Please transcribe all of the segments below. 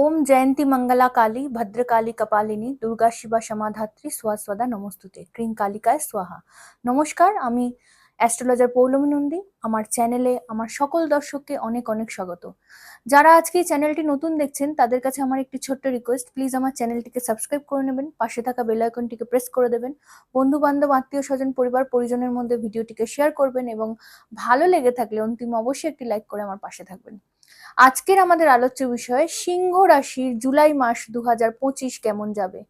ওম জয়ন্তী মঙ্গলা কালী ভদ্রকালী কপালিনী দুর্গা শিবা সমাধাত্রী স্বাস্বদা নমস্তুতে ক্রিং কালিকায় স্বাহা নমস্কার আমি অ্যাস্ট্রোলজার পৌলমী নন্দী। আমার চ্যানেলে আমার সকল দর্শককে অনেক অনেক স্বাগত। যারা আজকে চ্যানেলটি নতুন দেখছেন, তাদের কাছে আমার একটি ছোট্ট রিকোয়েস্ট প্লিজ আমার চ্যানেলটিকে সাবস্ক্রাইব করে নেবেন। পাশে থাকা বেল আইকনটিকে প্রেস করে দেবেন। বন্ধু বান্ধব আত্মীয় স্বজন, পরিবার, পরিজনের মধ্যে ভিডিওটিকে শেয়ার করবেন এবং ভালো লেগে থাকলে অন্তিম অবশ্যই একটি লাইক করে আমার পাশে থাকবেন। আজকের আমাদের আলোচ্য বিষয়, সিংহ রাশির জুলাই মাস দুহাজার পঁচিশ কেমন যাবে?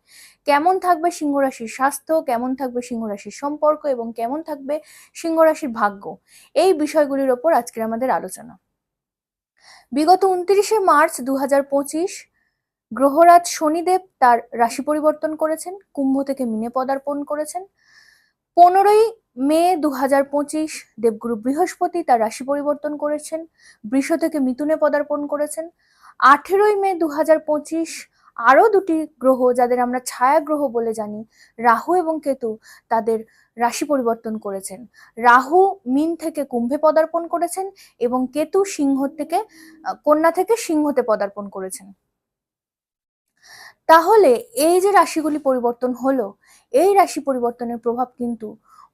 কেমন থাকবে সিংহ রাশির স্বাস্থ্য? কেমন থাকবে সিংহ রাশির সম্পর্ক? এবং কেমন থাকবে সিংহ রাশির ভাগ্য? এই বিষয়গুলির ওপর আজকের আমাদের আলোচনা। বিগত উনত্রিশে মার্চ দু হাজার পঁচিশ, গ্রহরাজ শনিদেব তার রাশি পরিবর্তন করেছেন, কুম্ভ থেকে মিনে পদার্পণ করেছেন। পনেরোই মে দু হাজার পঁচিশ দেবগুরু বৃহস্পতি তার রাশি পরিবর্তন করেছেন, বৃষ থেকে মিথুনে পদার্পণ করেছেন। আঠেরোই মে দু হাজার পঁচিশ আরও দুটি গ্রহ যাদের আমরা ছায়া গ্রহ বলে জানি, রাহু এবং কেতু, তাদের রাশি পরিবর্তন করেছেন। রাহু মিন থেকে কুম্ভে পদার্পণ করেছেন এবং কেতু সিংহ থেকে, কন্যা থেকে সিংহতে পদার্পণ করেছেন। তাহলে এই যে রাশিগুলি পরিবর্তন হলো এই রাশি পরিবর্তনের প্রভাব কিন্তু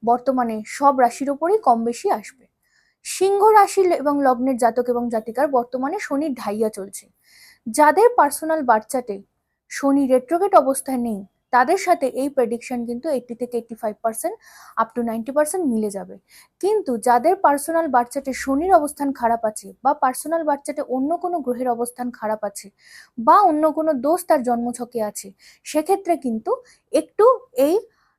বর্তমানে সব রাশির ওপরই কম বেশি আসবে। সিংহ রাশি এবং লগ্নের জাতক এবং জাতিকার বর্তমানে শনি ঢাইয়া চলছে। যাদের পার্সোনাল বার্চাটে শনি রেট্রোগেট অবস্থায় নেই তাদের সাথে এই প্রেডিকশন কিন্তু এইটি থেকে eighty five percent up to ninety percent মিলে যাবে। কিন্তু যাদের পার্সোনাল বার্চাটে শনির অবস্থান খারাপ আছে বা পার্সোনাল বার্চাটে অন্য কোনো গ্রহের অবস্থান খারাপ আছে বা অন্য কোনো দোষ তার জন্মছকে আছে, সেক্ষেত্রে কিন্তু একটু এই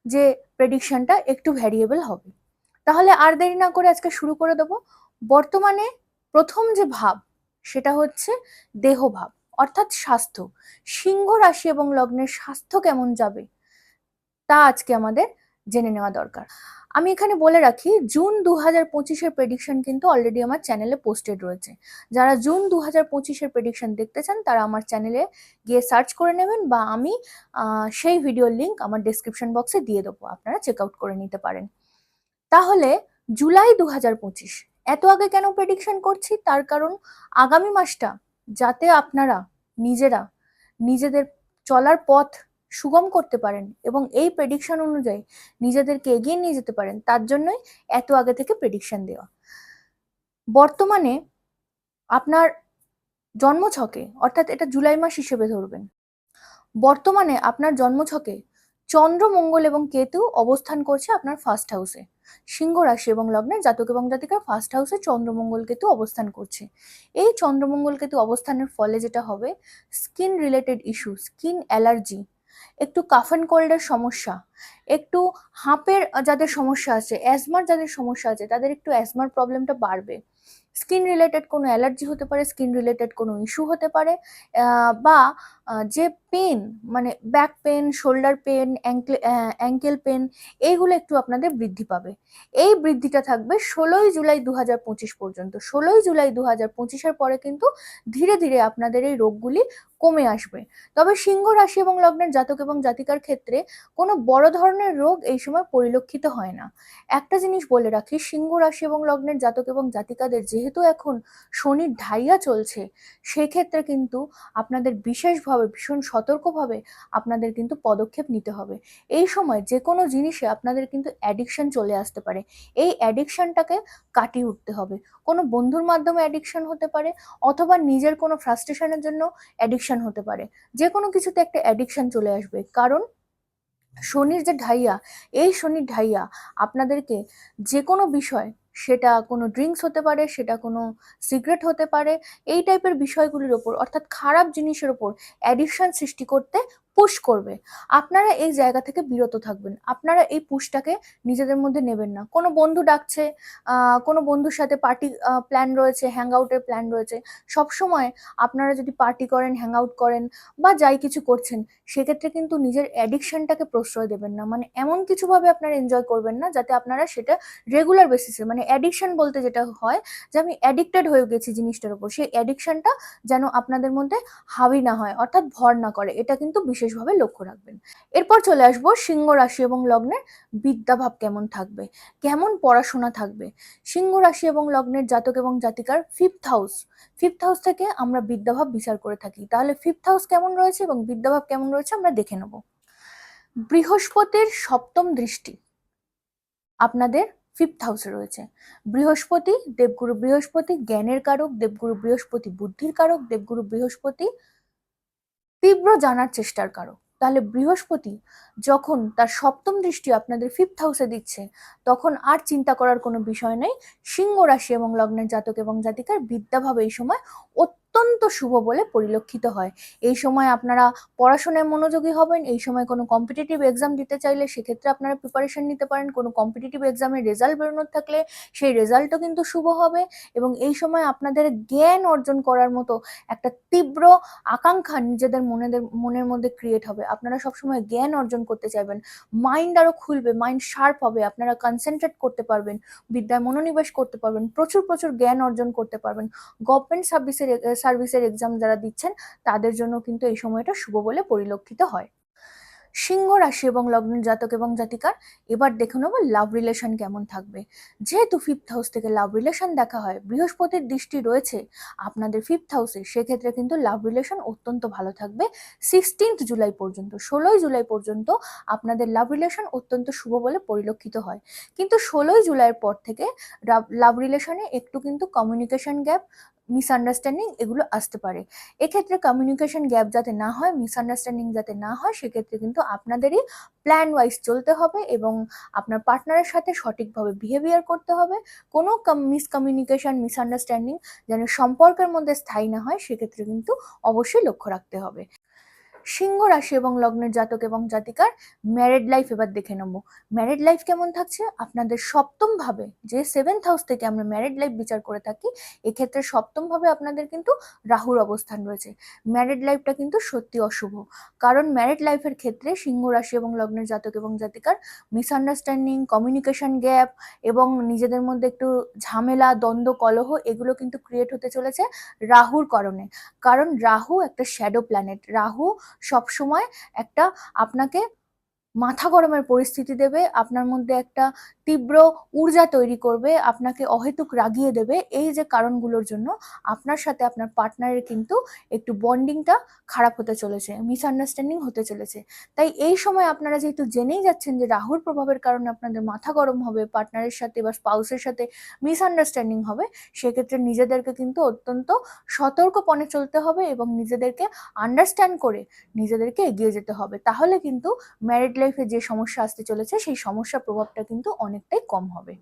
যে প্রেডিকশনটা একটু ভ্যারিয়েবল হবে। তাহলে আর দেরি না করে আজকে শুরু করে দেব। বর্তমানে প্রথম যে ভাব, সেটা হচ্ছে দেহভাব অর্থাৎ স্বাস্থ্য। সিংহ রাশি এবং লগ্নের স্বাস্থ্য কেমন যাবে? তা আজকে আমাদের জেনে নেওয়া দরকার। আমি এখানে বলে রাখি, জুন দু হাজার পঁচিশের প্রেডিকশন কিন্তু অলরেডি আমার চ্যানেলে পোস্টেড রয়েছে। যারা জুন দু হাজার পঁচিশের প্রেডিকশন দেখতে চান, তারা আমার চ্যানেলে গিয়ে সার্চ করে নেবেন বা আমি সেই ভিডিওর লিংক আমার ডেসক্রিপশন বক্সে দিয়ে দেবো। আপনারা চেক আউট করে নিতে পারেন। তাহলে, জুলাই দু হাজার পঁচিশ, এত আগে কেন প্রেডিকশন করছি? তার কারণ আগামী মাসটা যাতে আপনারা নিজেরা নিজেদের চলার পথ সুগম করতে পারেন এবং এই প্রেডিকশন অনুযায়ী নিজেদেরকে এগিয়ে নিয়ে যেতে পারেন, তার জন্যই এত আগে থেকে প্রেডিকশন দেওয়া। বর্তমানে আপনার জন্মছকে, অর্থাৎ এটা জুলাই মাস হিসেবে ধরবেন, বর্তমানে আপনার জন্মছকে চন্দ্র মঙ্গল এবং কেতু অবস্থান করছে আপনার ফার্স্ট হাউসে সিংহ রাশি এবং লগ্নের জাতক এবং জাতিকার ফার্স্ট হাউসে চন্দ্রমঙ্গল কেতু অবস্থান করছে। এই চন্দ্রমঙ্গল কেতু অবস্থানের ফলে যেটা হবে skin related issue skin allergy একটু কাফন কোল্ডের সমস্যা, একটু হাঁপের যাদের সমস্যা আছে অ্যাজমার যাদের সমস্যা আছে, তাদের একটু অ্যাজমার প্রবলেমটা বাড়বে। স্কিন রিলেটেড কোনো অ্যালার্জি হতে পারে, স্কিন রিলেটেড কোনো ইস্যু হতে পারে বা যে পেন মানে back pain, shoulder pain, ankle pain, এইগুলো একটু আপনাদের বৃদ্ধি পাবে। এই বৃদ্ধিটা থাকবে ষোলোই জুলাই দু হাজার পঁচিশ পর্যন্ত। ষোলোই জুলাই দু হাজার পঁচিশের পরে কিন্তু ধীরে ধীরে আপনাদের এই রোগগুলি কমে আসবে। তবে সিংহ রাশি এবং লগ্নের জাতক এবং জাতিকার ক্ষেত্রে কোনো বড় ধরনের রোগ এই সময় পরিলক্ষিত হয় না। একটা জিনিস বলে রাখি, সিংহ রাশি এবং লগ্নের জাতক এবং জাতিকাদের যেহেতু এখন শনির ঢাইয়া চলছে, সেক্ষেত্রে কিন্তু আপনাদের বিশেষভাবে, ভীষণ সতর্কভাবে আপনাদের কিন্তু পদক্ষেপ নিতে হবে। এই সময় যে কোনো জিনিসে আপনাদের কিন্তু অ্যাডিকশন চলে আসতে পারে। এই অ্যাডিকশনটাকে কাটিয়ে উঠতে হবে। কোনো বন্ধুর মাধ্যমে অ্যাডিকশন হতে পারে, অথবা নিজের কোনো ফ্রাস্ট্রেশনের জন্য অ্যাডিকশন হতে পারে। যে কোনো কিছুতে একটা অ্যাডিকশান চলে আসবে। কারণ শনির যে ঢাইয়া, এই শনির ঢাইয়া আপনাদেরকে যে কোনো বিষয়, সেটা কোনো ড্রিঙ্কস হতে পারে, সেটা কোনো সিগারেট হতে পারে, এই টাইপের বিষয়গুলির ওপর, অর্থাৎ খারাপ জিনিসের ওপর অ্যাডিকশান সৃষ্টি করতে পুশ করবে। আপনারা এই জায়গা থেকে বিরত থাকবেন। আপনারা এই পুশটাকে নিজেদের মধ্যে নেবেন না। কোনো বন্ধু ডাকছে কোনো বন্ধুর সাথে পার্টি প্ল্যান রয়েছে হ্যাং আউটের প্ল্যান রয়েছে, সবসময় আপনারা যদি পার্টি করেন হ্যাং আউট করেন বা যাই কিছু করছেন, সেক্ষেত্রে কিন্তু নিজের অ্যাডিকশনটাকে প্রশ্রয় দেবেন না। মানে এমন কিছুভাবে আপনারা এনজয় করবেন না, যাতে আপনারা সেটা রেগুলার বেসিসে মানে অ্যাডিকশন বলতে যেটা হয়, যে আমি অ্যাডিক্টেড হয়ে গেছি জিনিসটার উপর। সেই অ্যাডিকশনটা যেন আপনাদের মধ্যে হাবি না হয়, অর্থাৎ ভর না করে। এটা কিন্তু বিশেষ বিশেষভাবে লক্ষ্য রাখবেন। এরপর চলে আসব সিংহ রাশি এবং লগ্নের বিদ্যাভাব কেমন থাকবে? কেমন পড়াশোনা থাকবে? সিংহ রাশি এবং লগ্নের জাতক এবং জাতিকার ফিফথ হাউস ফিফথ হাউস থেকে আমরা বিদ্যাভাব বিচার করে থাকি। তাহলে ফিফথ হাউস কেমন রয়েছে এবং বিদ্যাভাব কেমন রয়েছে আমরা দেখে নেব। বৃহস্পতির সপ্তম দৃষ্টি আপনাদের ফিফথ হাউসে রয়েছে। বৃহস্পতি দেবগুরু বৃহস্পতি জ্ঞানের কারক, দেবগুরু বৃহস্পতি বুদ্ধির কারক, দেবগুরু বৃহস্পতি তীব্র জানার চেষ্টার কারক। তাহলে বৃহস্পতি যখন তার সপ্তম দৃষ্টি আপনাদের ফিফথ হাউসে দিচ্ছে, তখন আর চিন্তা করার কোনো বিষয় নেই। সিংহ রাশি এবং লগ্নের জাতক এবং জাতিকার বিদ্যাভাবে এই সময় অত্যন্ত শুভ বলে পরিলক্ষিত হয়। এই সময় আপনারা পড়াশোনায় মনোযোগী হবেন, এই সময় কোনো কম্পিটিটিভ এক্সাম দিতে চাইলে সেক্ষেত্রে আপনারা প্রিপারেশন নিতে পারেন। কোনো কম্পিটিটিভ এক্সামের রেজাল্ট বেরোনোর থাকলে সেই রেজাল্টও কিন্তু শুভ হবে এবং এই সময় আপনাদের জ্ঞান অর্জন করার মতো একটা তীব্র আকাঙ্ক্ষা নিজেদের মনেদের, মনের মধ্যে ক্রিয়েট হবে। আপনারা সবসময় জ্ঞান অর্জন করতে চাইবেন। মাইন্ড আরও খুলবে মাইন্ড শার্প হবে, আপনারা কনসেন্ট্রেট করতে পারবেন, বিদ্যায় মনোনিবেশ করতে পারবেন, প্রচুর প্রচুর জ্ঞান অর্জন করতে পারবেন। গভর্নমেন্ট সার্ভিসের সার্ভিসের এক্সাম যারা দিচ্ছেন তাদের জন্য কিন্তু এই সময়টা শুভ বলে পরিলক্ষিত হয়। সিংহ রাশি এবং লগ্নের জাতক এবং জাতিকার, এবার দেখে নেব লাভ রিলেশন কেমন থাকবে। যেহেতু ফিফথ হাউস থেকে লাভ রিলেশন দেখা হয়, বৃহস্পতির দৃষ্টি রয়েছে আপনাদের ফিফথ হাউসে সেক্ষেত্রে কিন্তু লাভ রিলেশন অত্যন্ত ভালো থাকবে। সিক্সটিন্থ জুলাই পর্যন্ত, ষোলোই জুলাই পর্যন্ত আপনাদের লাভ রিলেশন অত্যন্ত শুভ বলে পরিলক্ষিত হয়। কিন্তু ষোলোই জুলাইয়ের পর থেকে লাভ রিলেশনে একটু কিন্তু কমিউনিকেশন গ্যাপ মিসআন্ডারস্ট্যান্ডিং এগুলো আসতে পারে। এক্ষেত্রে কমিউনিকেশন গ্যাপ যাতে না হয় মিসআন্ডারস্ট্যান্ডিং যাতে না হয়, সেক্ষেত্রে কিন্তু আপনাদেরই প্ল্যান ওয়াইজ চলতে হবে এবং আপনার পার্টনারের সাথে সঠিকভাবে বিহেভিয়ার করতে হবে। কোনো মিসকমিউনিকেশন মিসআন্ডারস্ট্যান্ডিং যেন সম্পর্কের মধ্যে স্থায়ী না হয়, সেক্ষেত্রে কিন্তু অবশ্যই লক্ষ্য রাখতে হবে। সিংহ রাশি এবং লগ্নের জাতক এবং জাতিকার ম্যারেড লাইফ এবার দেখে নেব। ম্যারেড লাইফ কেমন থাকছে? আপনাদের সপ্তম ভাবে যে সেভেন্থ হাউস থেকে আমরা ম্যারেড লাইফ বিচার করে থাকি, এক্ষেত্রে সপ্তম ভাবে আপনাদের কিন্তু রাহুর অবস্থান রয়েছে। ম্যারেড লাইফটা কিন্তু সত্যি অশুভ। কারণ ম্যারেড লাইফের ক্ষেত্রে সিংহ রাশি এবং লগ্নের জাতক এবং জাতিকার মিসআন্ডারস্ট্যান্ডিং কমিউনিকেশন গ্যাপ এবং নিজেদের মধ্যে একটু ঝামেলা, দ্বন্দ্ব, কলহ এগুলো কিন্তু ক্রিয়েট হতে চলেছে রাহুর কারণে। কারণ রাহু একটা শ্যাডো প্ল্যানেট রাহু সব সময় একটা আপনাকে মাথা গরমের পরিস্থিতি দেবে, আপনার মধ্যে একটা তীব্র ঊর্জা তৈরি করবে, আপনাকে অহেতুক রাগিয়ে দেবে। এই যে কারণগুলোর জন্য আপনার সাথে আপনার পার্টনারের কিন্তু একটু বন্ডিংটা খারাপ হতে চলেছে মিসআন্ডারস্ট্যান্ডিং হতে চলেছে। তাই এই সময় আপনারা যেহেতু জেনেই যাচ্ছেন যে রাহুর প্রভাবের কারণে আপনাদের মাথা গরম হবে পার্টনারের সাথে বা স্পাউসের সাথে মিসআন্ডারস্ট্যান্ডিং হবে, সেক্ষেত্রে নিজেদেরকে কিন্তু অত্যন্ত সতর্কপণে চলতে হবে এবং নিজেদেরকে আন্ডারস্ট্যান্ড করে নিজেদেরকে এগিয়ে যেতে হবে। তাহলে কিন্তু ম্যারিড লাইফে যে সমস্যা আসতে চলেছে সেই সমস্যার প্রভাবটা কিন্তু অনেকটাই কম হবে।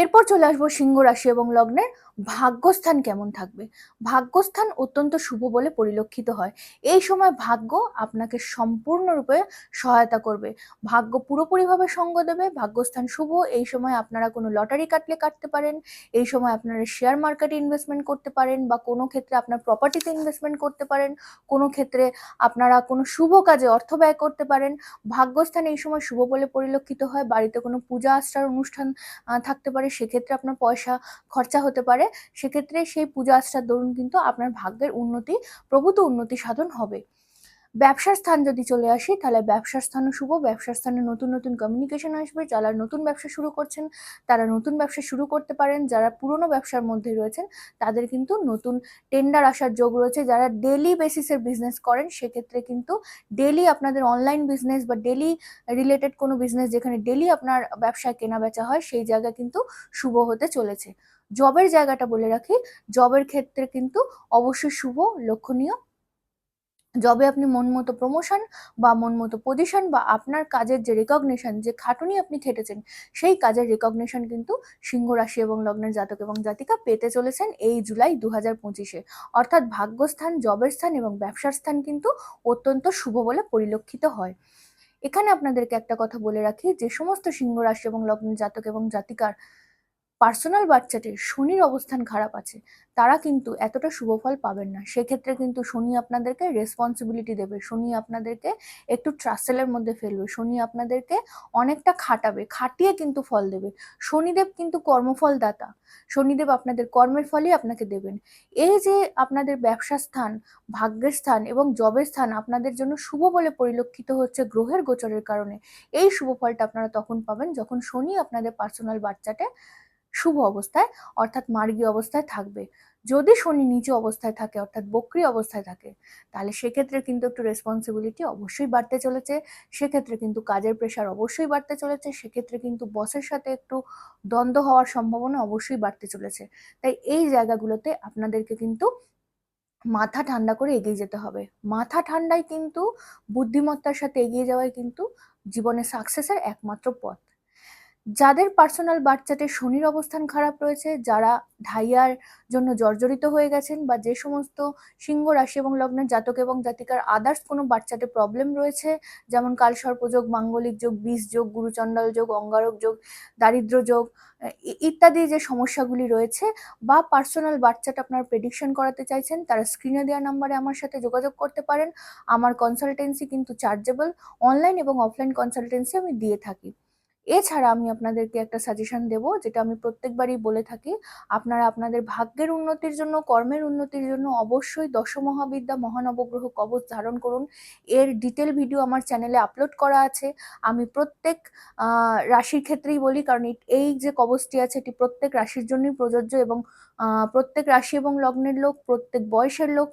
এরপর চলে আসব সিংহ রাশি এবং লগ্নের ভাগ্যস্থান কেমন থাকবে? ভাগ্যস্থান অত্যন্ত শুভ বলে পরিলক্ষিত হয়। এই সময় ভাগ্য আপনাকে সম্পূর্ণরূপে সহায়তা করবে। ভাগ্য পুরোপুরিভাবে সঙ্গ দেবে, ভাগ্যস্থান শুভ, এই সময় আপনারা কোনো লটারি কাটলে কাটতে পারেন, এই সময় আপনারা শেয়ার মার্কেটে ইনভেস্টমেন্ট করতে পারেন বা কোনো ক্ষেত্রে আপনার প্রপার্টিতে ইনভেস্টমেন্ট করতে পারেন, কোনো ক্ষেত্রে আপনারা কোনো শুভ কাজে অর্থ ব্যয় করতে পারেন। ভাগ্যস্থান এই সময় শুভ বলে পরিলক্ষিত হয়। বাড়িতে কোনো পূজা আশ্রার অনুষ্ঠান থাকতে পারে সেক্ষেত্রে আপনার পয়সা খরচা হতে পারে। সেক্ষেত্রে সেই পূজা আশ্রার দরুন কিন্তু আপনার ভাগ্যের উন্নতি, প্রভূত উন্নতি সাধন হবে। ব্যবসার স্থান যদি চলে আসি, তাহলে ব্যবসার স্থানও শুভ, ব্যবসার স্থানে নতুন নতুন কমিউনিকেশন আসবে। যারা নতুন ব্যবসা শুরু করছেন, তারা নতুন ব্যবসা শুরু করতে পারেন। যারা পুরনো ব্যবসার মধ্যে রয়েছেন, তাদের কিন্তু নতুন টেন্ডার আসার যোগ রয়েছে। যারা ডেলি বেসিসের বিজনেস করেন, সেক্ষেত্রে কিন্তু ডেলি আপনাদের অনলাইন বিজনেস বা ডেলি রিলেটেড কোনো বিজনেস যেখানে ডেলি আপনার ব্যবসায় কেনা বেচা হয়, সেই জায়গা কিন্তু শুভ হতে চলেছে। জবের জায়গাটা বলে রাখি। জবের ক্ষেত্রে কিন্তু অবশ্যই শুভ, লক্ষণীয়। জবে আপনি মন মতো প্রমোশন বা মন মতো পজিশন বা আপনার কাজের যে রেকগনিশন যে খাটুনি আপনি খেটেছেন সেই কাজের রেকগনিশন কিন্তু সিংহ রাশি এবং লগ্নের জাতক এবং জাতিকা পেতে চলেছেন এই জুলাই দু হাজার পঁচিশে। অর্থাৎ ভাগ্যস্থান জবের স্থান এবং ব্যবসার স্থান কিন্তু অত্যন্ত শুভ বলে পরিলক্ষিত হয়। এখানে আপনাদেরকে একটা কথা বলে রাখি, যে সমস্ত সিংহ রাশি এবং লগ্ন জাতক এবং জাতিকার পার্সোনাল বাচ্চাটির শনির অবস্থান খারাপ আছে, তারা কিন্তু এতটা শুভফল পাবেন না। সেক্ষেত্রে কিন্তু শনি আপনাদেরকে রেসপন্সিবিলিটি দেবে, শনি আপনাদেরকে একটু ট্রাসেলের মধ্যে ফেলবে, শনি আপনাদেরকে অনেকটা খাটাবে, খাটিয়ে কিন্তু ফল দেবে। শনিদেব কিন্তু কর্মফল দাতা শনিদেব আপনাদের কর্মের ফলই আপনাকে দেবেন। এই যে আপনাদের ব্যবসা স্থান, ভাগ্যের স্থান এবং জবের স্থান আপনাদের জন্য শুভ বলে পরিলক্ষিত হচ্ছে গ্রহের গোচরের কারণে, এই শুভ ফলটা আপনারা তখন পাবেন যখন শনি আপনাদের পার্সোনাল বাচ্চাতে শুভ অবস্থায়, অর্থাৎ মার্গী অবস্থায় থাকবে। যদি শনি নিচু অবস্থায় থাকে, অর্থাৎ বক্রি অবস্থায় থাকে, তাহলে সেক্ষেত্রে কিন্তু একটু রেসপন্সিবিলিটি অবশ্যই বাড়তে চলেছে। সেক্ষেত্রে কিন্তু কাজের প্রেশার অবশ্যই বাড়তে চলেছে। সেক্ষেত্রে কিন্তু বসের সাথে একটু দ্বন্দ্ব হওয়ার সম্ভাবনা অবশ্যই বাড়তে চলেছে। তাই এই জায়গাগুলোতে আপনাদেরকে কিন্তু মাথা ঠান্ডা করে এগিয়ে যেতে হবে। মাথা ঠান্ডায় কিন্তু বুদ্ধিমত্তার সাথে এগিয়ে যাওয়াই কিন্তু জীবনে সাকসেসের একমাত্র পথ। যাদের পার্সোনাল বাচ্চাতে শনির অবস্থান খারাপ রয়েছে, যারা ঢাইয়ার জন্য জর্জরিত হয়ে গেছেন বা যে সমস্ত সিংহ রাশি এবং লগ্নের জাতক এবং জাতিকার আদার্স কোনো বাচ্চাতে প্রবলেম রয়েছে, যেমন কালসর্পযোগ মাঙ্গলিক যোগ বিষ যোগ, গুরুচণ্ডাল যোগ, অঙ্গারক যোগ, দারিদ্র যোগ ইত্যাদি যে সমস্যাগুলি রয়েছে বা পার্সোনাল বাচ্চাটা আপনার প্রেডিকশন করাতে চাইছেন, তারা স্ক্রিনে দেওয়া নাম্বারে আমার সাথে যোগাযোগ করতে পারেন। আমার কনসালটেন্সি কিন্তু চার্জেবল অনলাইন এবং অফলাইন কনসালটেন্সি আমি দিয়ে থাকি। এছাড়া আমি আপনাদেরকে একটা সাজেশন দেব, যেটা আমি প্রত্যেকবারই বলে থাকি। আপনারা আপনাদের ভাগ্যের উন্নতির জন্য, কর্মের উন্নতির জন্য অবশ্যই দশমহাবিদ্যা মহানবগ্রহ কবচ ধারণ করুন। এর ডিটেল ভিডিও আমার চ্যানেলে আপলোড করা আছে। আমি প্রত্যেক রাশির ক্ষেত্রেই বলি, কারণ এই যে কবচটি আছে, এটি প্রত্যেক রাশির জন্যই প্রযোজ্য এবং প্রত্যেক রাশি এবং লগ্নের লোক, প্রত্যেক বয়সের লোক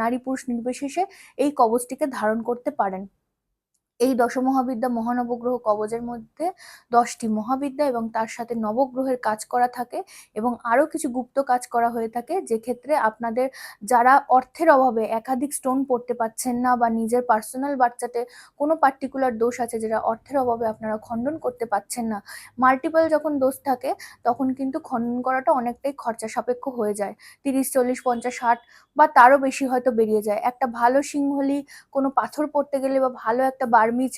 নারী পুরুষ নির্বিশেষে এই কবচটিকে ধারণ করতে পারেন। এই দশমহাবিদ্যা মহানবগ্রহ কবজের মধ্যে দশটি মহাবিদ্যা এবং তার সাথে নবগ্রহের কাজ করা থাকে এবং আরও কিছু গুপ্ত কাজ করা হয়ে থাকে যে ক্ষেত্রে আপনাদের যারা অর্থের অভাবে একাধিক স্টোন পড়তে পারছেন না বা নিজের পার্সোনাল বাচ্চাতে কোনো পার্টিকুলার দোষ আছে যেটা অর্থের অভাবে আপনারা খণ্ডন করতে পারছেন না মাল্টিপল যখন দোষ থাকে তখন কিন্তু খণ্ডন করাটা অনেকটাই খরচা সাপেক্ষ হয়ে যায়। তিরিশ, চল্লিশ, পঞ্চাশ, ষাট বা তারও বেশি হয়তো বেরিয়ে যায়। একটা ভালো সিংহলি কোনো পাথর পড়তে গেলে বা ভালো একটা বার্মিজ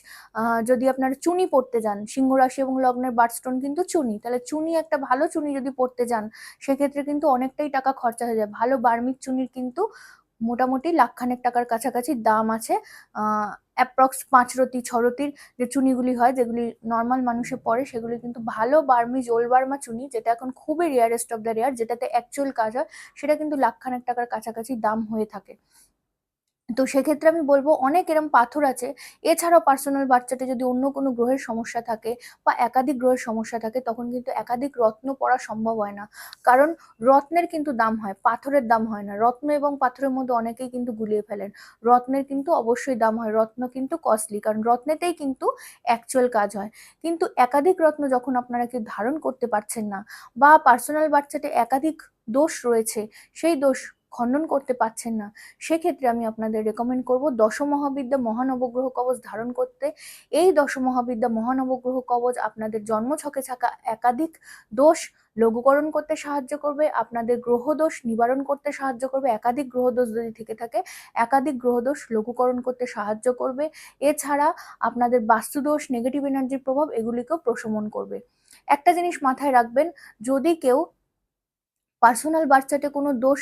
যদি আপনারা চুনি পড়তে যান, সিংহ রাশি এবং লগ্নের বার্ডস্টোন কিন্তু চুনি, তাহলে চুনি একটা ভালো চুনি যদি পড়তে যান, সেক্ষেত্রে কিন্তু অনেকটাই টাকা খরচা হয়ে যায়। ভালো বার্মিজ চুনির কিন্তু মোটামুটি লাখখানেক টাকার কাছাকাছি দাম আছে অ্যাপ্রক্স পাঁচ রতি, ছ রতির যে চুনিগুলি হয়, যেগুলি নর্মাল মানুষে পড়ে সেগুলি কিন্তু ভালো বার্মিজ ওল বার্মা চুনি, যেটা এখন খুবই রেয়ারেস্ট অফ দ্য রেয়ার যেটাতে অ্যাকচুয়াল কাজ হয়, সেটা কিন্তু লাখখানেক টাকার কাছাকাছি দাম হয়ে থাকে। তো সেক্ষেত্রে আমি বলব অনেক এরম পাথর আছে। এছাড়াও পার্সোনাল বাচ্চাটা যদি অন্য কোনো গ্রহের সমস্যা থাকে বা একাধিক গ্রহের সমস্যা থাকে, তখন কিন্তু একাধিক রত্ন পড়া সম্ভব হয় না। কারণ রত্নের কিন্তু দাম হয়, পাথরের দাম হয় না। রত্ন এবং পাথরের মধ্যে অনেকেই কিন্তু গুলিয়ে ফেলেন। রত্নের কিন্তু অবশ্যই দাম হয়, রত্ন কিন্তু কস্টলি কারণ রত্নেতেই কিন্তু অ্যাকচুয়াল কাজ হয়। কিন্তু একাধিক রত্ন যখন আপনারা কেউ ধারণ করতে পারছেন না বা পার্সোনাল বাচ্চাতে একাধিক দোষ রয়েছে, সেই দোষ খণ্ডন করতে পারছেন না। সেক্ষেত্রে আমি আপনাদের রেকমেন্ড করব দশমহাবিদ্যা মহানবগ্রহ কবচ ধারণ করতে। এই দশ দশমহাবিদ্যা মহানবগ্রহ কবচ আপনাদের জন্মছকে থাকা একাধিক দোষ লঘুকরণ করতে সাহায্য করবে, আপনাদের গ্রহদোষ নিবারণ করতে সাহায্য করবে, একাধিক গ্রহদোষ যদি থেকে থাকে, একাধিক গ্রহদোষ লঘুকরণ করতে সাহায্য করবে। এছাড়া আপনাদের বাস্তুদোষ নেগেটিভ এনার্জির প্রভাব এগুলিকেও প্রশমন করবে। একটা জিনিস মাথায় রাখবেন, যদি কেউ পার্সোনাল বাচ্চাতে কোনো দোষ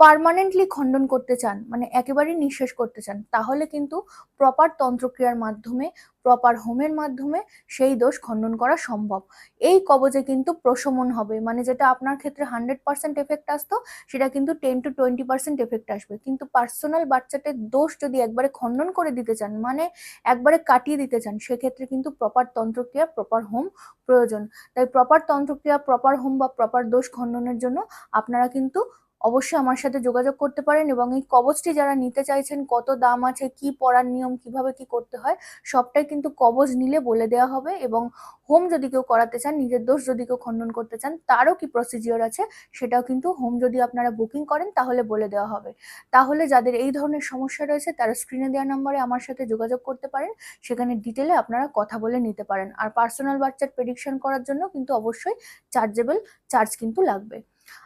পার্মানেন্টলি খণ্ডন করতে চান মানে একেবারেই নিঃশেষ করতে চান, তাহলে কিন্তু প্রপার তন্ত্রক্রিয়ার মাধ্যমে প্রপার হোমের মাধ্যমে সেই দোষ খণ্ডন করা সম্ভব। এই কবজে কিন্তু প্রশমন হবে মানে যেটা আপনার ক্ষেত্রে হান্ড্রেড পার্সেন্ট এফেক্ট আসতো, সেটা কিন্তু ten to twenty percent effect আসবে। কিন্তু পার্সোনাল বাচ্চাদের দোষ যদি একবারে খণ্ডন করে দিতে চান মানে একবারে কাটিয়ে দিতে চান, সেক্ষেত্রে কিন্তু প্রপার তন্ত্রক্রিয়া প্রপার হোম প্রয়োজন। তাই প্রপার তন্ত্রক্রিয়া প্রপার হোম বা প্রপার দোষ খণ্ডনের জন্য আপনারা কিন্তু অবশ্যই আমার সাথে যোগাযোগ করতে পারেন এবং এই কবচটি যারা নিতে চাইছেন, কত দাম আছে, কি পড়ার নিয়ম, কীভাবে কি করতে হয়, সবটাই কিন্তু কবচ নিলে বলে দেওয়া হবে এবং হোম যদি কেউ করাতে চান, নিজের দোষ যদি কেউ খণ্ডন করতে চান, তারও কি প্রসিজিওর আছে সেটাও কিন্তু হোম যদি আপনারা বুকিং করেন, তাহলে বলে দেওয়া হবে। তাহলে যাদের এই ধরনের সমস্যা রয়েছে, তারা স্ক্রিনে দেওয়া নম্বরে আমার সাথে যোগাযোগ করতে পারেন, সেখানে ডিটেলে আপনারা কথা বলে নিতে পারেন। আর পার্সোনাল বাচ্চার প্রেডিকশন করার জন্য কিন্তু অবশ্যই চার্জেবল চার্জ কিন্তু লাগবে।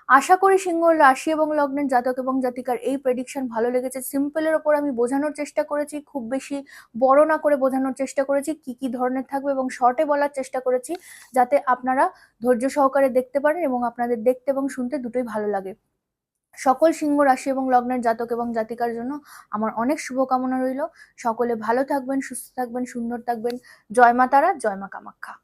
আশা করি সিংহ, রাশি এবং লগ্নের জাতক এবং জাতিকার এই প্রেডিকশন ভালো লেগেছে। সিম্পলের ওপর আমি বোঝানোর চেষ্টা করেছি, খুব বেশি বড় না করে বোঝানোর চেষ্টা করেছি, কি কি ধরনের থাকবে এবং শর্টে বলার চেষ্টা করেছি, যাতে আপনারা ধৈর্য সহকারে দেখতে পারেন এবং আপনাদের দেখতে এবং শুনতে দুটোই ভালো লাগে। সকল সিংহ, রাশি এবং লগ্নের জাতক এবং জাতিকার জন্য আমার অনেক শুভকামনা রইল। সকলে ভালো থাকবেন, সুস্থ থাকবেন, সুন্দর থাকবেন। জয় মা তারা, জয় মা কামাখ্যা।